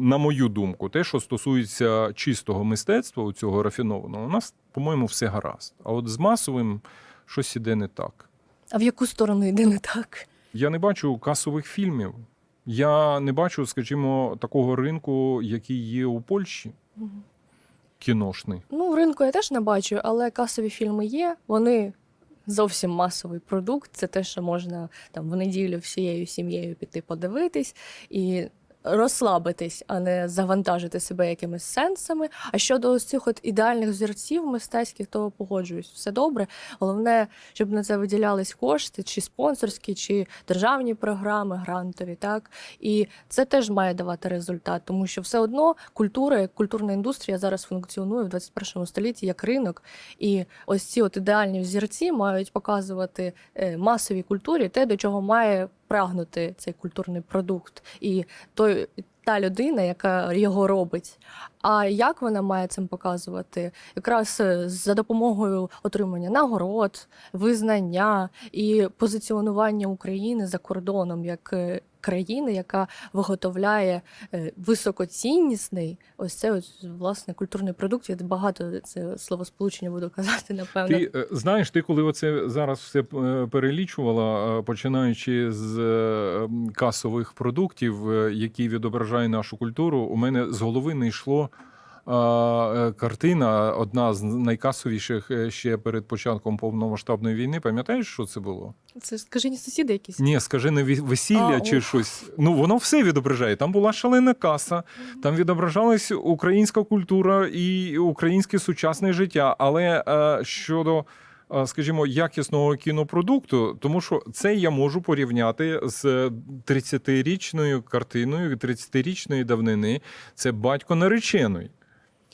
на мою думку, те, що стосується чистого мистецтва, у цього рафінованого, у нас, по-моєму, все гаразд. А от з масовим щось іде не так. А в яку сторону йде не так? Я не бачу касових фільмів. Я не бачу, скажімо, такого ринку, який є у Польщі, кіношний. Ну, ринку я теж не бачу, але касові фільми є. Вони зовсім масовий продукт. Це те, що можна там в неділю всією сім'єю піти подивитись і розслабитись, а не завантажити себе якимись сенсами. А щодо ось цих от ідеальних взірців мистецьких, то погоджуюсь, все добре. Головне, щоб на це виділялись кошти, чи спонсорські, чи державні програми, грантові, так і це теж має давати результат, тому що все одно культура, культурна індустрія зараз функціонує в 21 столітті як ринок. І ось ці от ідеальні взірці мають показувати е, масовій культурі те, до чого має прагнути цей культурний продукт, і той. Та людина, яка його робить. А як вона має цим показувати? Якраз е, за допомогою отримання нагород, визнання і позиціонування України за кордоном як е, країни, яка виготовляє е, високоціннісний ось це ось, власне культурний продукт. Я багато це словосполучення буду казати, напевно. Ти е, знаєш, ти коли оце зараз все е, перелічувала, починаючи з касових продуктів, які відображають нашу культуру, у мене з голови не йшло. Е, Картина, одна з найкасовіших е, ще перед початком повномасштабної війни. Пам'ятаєш, що це було? Це скажені сусіди якісь. Ні, скажи не ві- весілля А, чи ох. щось. Ну воно все відображає. Там була шалена каса, там відображалась українська культура і українське сучасне життя. Але е, щодо, скажімо, якісного кінопродукту, тому що це я можу порівняти з 30-річною картиною 30-річної давнини. Це батько нареченої.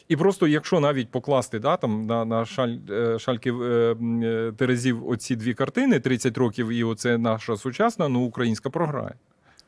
І просто, якщо навіть покласти да, там, на, на шаль, е, шальки е, е, Терезів оці дві картини 30 років, і оце наша сучасна, ну українська програє.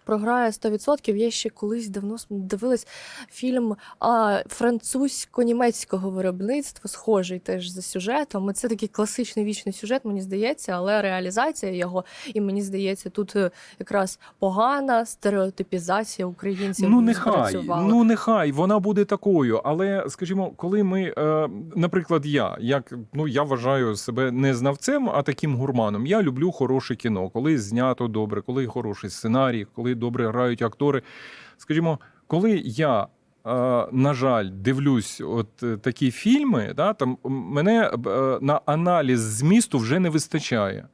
Програє 100%. Я ще колись давно дивилась фільм а, французько-німецького виробництва, схожий теж за сюжетом. Це такий класичний вічний сюжет, мені здається, але реалізація його, і мені здається, тут е, якраз погана стереотипізація українців. Ну нехай, ну нехай вона буде такою. Але скажімо, коли ми, е, наприклад, я як ну я вважаю себе не знавцем, а таким гурманом. Я люблю хороше кіно, коли знято добре, коли хороший сценарій, коли добре грають актори. Скажімо, коли я. е, На жаль, дивлюсь, от е, такі фільми, да, там мене е, на аналіз змісту вже не вистачає.